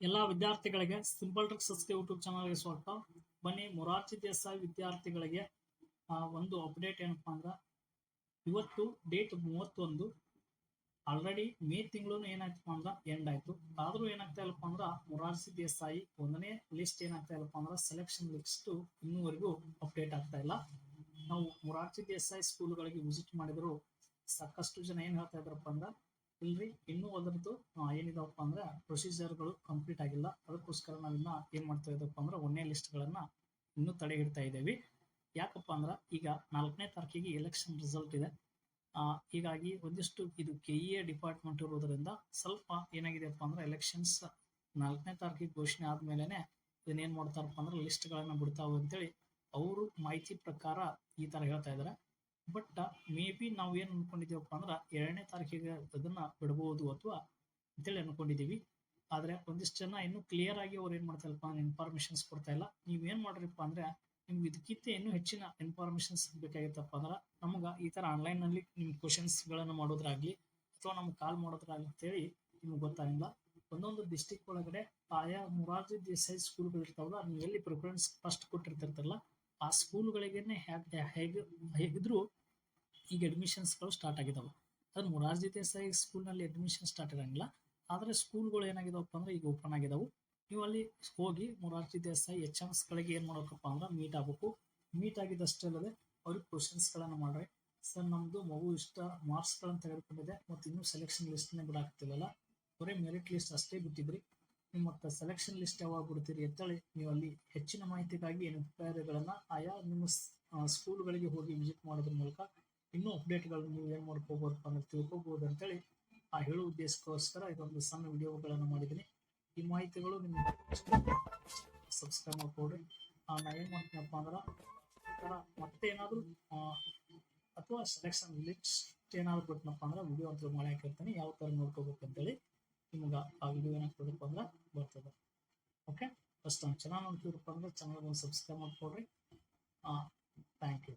ಎಲ್ಲ ವಿದ್ಯಾರ್ಥಿಗಳಿಗೆ simple tricks S K YouTube ಚಾನಲ್ಗೆ ಸ್ವಾಗತ. ಬನ್ನಿ, ಮೊರಾರ್ಜಿ ದೇಸಾಯಿ ವಿದ್ಯಾರ್ಥಿಗಳಿಗೆ ಒಂದು ಅಪ್ಡೇಟ್ ಏನಪ್ಪಾ ಅಂದ್ರೆ, ಇವತ್ತು ಡೇಟ್ ಮೂವತ್ತೊಂದು. ಆಲ್ರೆಡಿ ಮೇ ತಿಂಗಳು ಏನಾಯ್ತಪ್ಪ ಅಂದ್ರೆ ಎಂಡ್ ಆಯ್ತು. ಆದ್ರೂ ಏನಾಗ್ತಾ ಇಲ್ಲಪ್ಪ ಅಂದ್ರೆ, ಮೊರಾರ್ಜಿ ದೇಸಾಯಿ ಒಂದನೇ ಲಿಸ್ಟ್ ಏನಾಗ್ತಾ ಇಲ್ಲಪ್ಪ ಅಂದ್ರೆ ಸೆಲೆಕ್ಷನ್ ಲಿಸ್ಟ್ ಇನ್ನೂವರೆಗೂ ಅಪ್ಡೇಟ್ ಆಗ್ತಾ ಇಲ್ಲ. ನಾವು ಮೊರಾರ್ಜಿ ದೇಸಾಯಿ ಸ್ಕೂಲ್ಗಳಿಗೆ ವಿಸಿಟ್ ಮಾಡಿದ್ರು, ಸಾಕಷ್ಟು ಜನ ಏನ್ ಹೇಳ್ತಾ ಇದ್ರಪ್ಪ ಅಂದ್ರೆ ಇಲ್ರಿ ಇನ್ನೂ ಅದರದ್ದು ಏನಿದಾವಪ್ಪ ಅಂದ್ರೆ ಪ್ರೊಸೀಜರ್ಗಳು ಕಂಪ್ಲೀಟ್ ಆಗಿಲ್ಲ. ಅದಕ್ಕೋಸ್ಕರ ನಾವಿನ್ನ ಏನ್ ಮಾಡ್ತಾ ಇದ್ದಪ್ಪ ಅಂದ್ರೆ ಒಂದೇ ಲಿಸ್ಟ್ಗಳನ್ನ ಇನ್ನೂ ತಡೆ ಇಡ್ತಾ ಇದ್ದೇವೆ. ಯಾಕಪ್ಪ ಅಂದ್ರೆ ಈಗ ನಾಲ್ಕನೇ ತಾರೀಕಿಗೆ ಎಲೆಕ್ಷನ್ ರಿಸಲ್ಟ್ ಇದೆ. ಆ, ಹೀಗಾಗಿ ಒಂದಿಷ್ಟು ಇದು ಕೆ ಇ ಡಿಪಾರ್ಟ್ಮೆಂಟ್ ಇರೋದ್ರಿಂದ ಸ್ವಲ್ಪ ಏನಾಗಿದೆಯಪ್ಪ ಅಂದ್ರೆ ಎಲೆಕ್ಷನ್ಸ್ ನಾಲ್ಕನೇ ತಾರೀಕಿಗೆ ಘೋಷಣೆ ಆದ್ಮೇಲೆನೆ ಇದನ್ನೇನ್ ಮಾಡ್ತಾರಪ್ಪ ಅಂದ್ರೆ ಲಿಸ್ಟ್ಗಳನ್ನ ಬಿಡ್ತಾವೆ ಅಂತೇಳಿ ಅವರು ಮಾಹಿತಿ ಪ್ರಕಾರ ಈ ತರ ಹೇಳ್ತಾ ಇದಾರೆ ಬಟ್ ಮೇ ಬಿ ನಾವು ಏನ್ ಅನ್ಕೊಂಡಿದ್ದೀವಪ್ಪ ಅಂದ್ರೆ ಎರಡನೇ ತಾರೀಕಿಗೆ ಅದನ್ನ ಬಿಡಬಹುದು ಅಥವಾ ಅಂತೇಳಿ ಅನ್ಕೊಂಡಿದೀವಿ ಆದ್ರೆ ಒಂದಿಷ್ಟು ಜನ ಇನ್ನೂ ಕ್ಲಿಯರ್ ಆಗಿ ಅವ್ರು ಏನ್ ಮಾಡ್ತಾರಪ್ಪ ಅಂದ್ರೆ ಇನ್ಫಾರ್ಮೇಶನ್ಸ್ ಕೊಡ್ತಾ ಇಲ್ಲ. ನೀವು ಏನ್ ಮಾಡ್ರಿಪ್ಪ ಅಂದ್ರೆ ನಿಮ್ಗೆ ಇದಕ್ಕಿಂತ ಇನ್ನೂ ಹೆಚ್ಚಿನ ಇನ್ಫಾರ್ಮೇಶನ್ಸ್ ಬೇಕಾಗಿತ್ತಪ್ಪ ಅಂದ್ರೆ ನಮಗ ಈ ತರ ಆನ್ಲೈನ್ನಲ್ಲಿ ನಿಮ್ ಕ್ವಶನ್ಸ್ ಗಳನ್ನ ಮಾಡೋದ್ರಾಗ್ಲಿ ಅಥವಾ ನಮ್ಗೆ ಕಾಲ್ ಮಾಡೋದ್ರಾಗ್ಲಿ ಅಂತೇಳಿ ನಿಮ್ಗೆ ಗೊತ್ತಾಗಿಲ್ಲ. ಒಂದೊಂದು ಡಿಸ್ಟಿಕ್ ಒಳಗಡೆ ಆಯಾ ಮುರಾರ್ಜಿ ದೇಸಾಯಿ ಸ್ಕೂಲ್ಗಳು ಇರ್ತಾವಲ್ಲ ನೀವು ಎಲ್ಲಿ ಪ್ರಿಫರೆನ್ಸ್ ಫಸ್ಟ್ ಕೊಟ್ಟಿರ್ತಿರ್ತಾರಲ್ಲ, ಆ ಸ್ಕೂಲ್ಗಳಿಗೇನೆ ಹೇಗೆ ಹೇಗೆ, ಹೇಗಿದ್ರು ಈಗ ಅಡ್ಮಿಷನ್ಸ್ಗಳು ಸ್ಟಾರ್ಟ್ ಆಗಿದಾವೆ. ಅದು ಮೊರಾರ್ಜಿ ದೇಸಾಯಿ ಸ್ಕೂಲ್ನಲ್ಲಿ ಅಡ್ಮಿಷನ್ ಸ್ಟಾರ್ಟ್ ಇರೋಂಗಿಲ್ಲ. ಆದರೆ ಸ್ಕೂಲ್ಗಳು ಏನಾಗಿದಾವಪ್ಪ ಅಂದ್ರೆ ಈಗ ಓಪನ್ ಆಗಿದಾವು. ನೀವು ಅಲ್ಲಿ ಹೋಗಿ ಮೊರಾರ್ಜಿ ದೇಸಾಯಿ ಎಚ್ ಎಮ್ಸ್ಗಳಿಗೆ ಏನು ಮಾಡಬೇಕಪ್ಪ ಅಂದ್ರೆ ಮೀಟ್ ಆಗಬೇಕು. ಮೀಟ್ ಆಗಿದ್ದಷ್ಟೇ ಅಲ್ಲದೆ ಅವ್ರಿಗೆ ಕ್ವಶನ್ಸ್ಗಳನ್ನು ಮಾಡ್ರಿ. ಸರ್ ನಮ್ಮದು ಮಗು ಇಷ್ಟ ಮಾರ್ಕ್ಸ್ಗಳನ್ನು ತೆಗೆದುಕೊಂಡಿದೆ. ಮತ್ತು ಇನ್ನೂ ಸೆಲೆಕ್ಷನ್ ಲಿಸ್ಟ್ನೇ ಬಿಡಾಕ್ತಿಲ್ಲ ಬರೀ ಮೆರಿಟ್ ಲಿಸ್ಟ್ ಅಷ್ಟೇ ಬಿಟ್ಟಿದ್ರಿ. ನೀವು ಮತ್ತೆ ಸೆಲೆಕ್ಷನ್ ಲಿಸ್ಟ್ ಯಾವಾಗ ಬಿಡ್ತೀರಿ ಅಂತೇಳಿ ನೀವು ಅಲ್ಲಿ ಹೆಚ್ಚಿನ ಮಾಹಿತಿಗಾಗಿ ಎನ್ಕ್ವೈರಿಗಳನ್ನು ಆಯಾ ನಿಮ್ಮ ಸ್ಕೂಲ್ಗಳಿಗೆ ಹೋಗಿ ವಿಸಿಟ್ ಮಾಡೋದ್ರ ಮೂಲಕ ಇನ್ನೂ ಅಪ್ಡೇಟ್ಗಳನ್ನ ನೀವು ಏನು ಮಾಡ್ಕೋಬಹುದಪ್ಪ ಅಂದ್ರೆ ಅಂತ ಅಂತೇಳಿ ಆ ಹೇಳುವ ಉದ್ದೇಶಕ್ಕೋಸ್ಕರ ಇದೊಂದು ಸಣ್ಣ ವಿಡಿಯೋಗಳನ್ನು ಮಾಡಿದ್ದೀನಿ. ಈ ಮಾಹಿತಿಗಳು ನಿಮಗೆ ಸಬ್ಸ್ಕ್ರೈಬ್ ಮಾಡ್ಕೊಡ್ರಿ ನಾನು ಏನು ಮಾಡ್ತೀನಪ್ಪ ಅಂದ್ರೆ ಮತ್ತೆ ಏನಾದರೂ ಅಥವಾ ಸೆಲೆಕ್ಷನ್ ಲಿಸ್ಟ್ ಏನಾದರೂ ಕೊಟ್ಟನಪ್ಪ ಅಂದ್ರೆ ವಿಡಿಯೋ ಅಂತ ಮಾಡಿ ಹಾಕಿರ್ತೀನಿ. ಯಾವ ಥರ ನೋಡ್ಕೋಬೇಕು ಅಂತೇಳಿ ನಿಮ್ಗೆ ಆ ವಿಡಿಯೋ ಏನಾಗ್ತದಪ್ಪ ಅಂದ್ರೆ ಬರ್ತದೆ. ಓಕೆ ಫಸ್ಟ್ ಚೆನ್ನಾಗಿ ನೋಡ್ತಿರಪ್ಪ ಅಂದ್ರೆ ಚಾನಲ್ ಒಂದು ಸಬ್ಸ್ಕ್ರೈಬ್ ಮಾಡ್ಕೊಡ್ರಿ ಥ್ಯಾಂಕ್ ಯು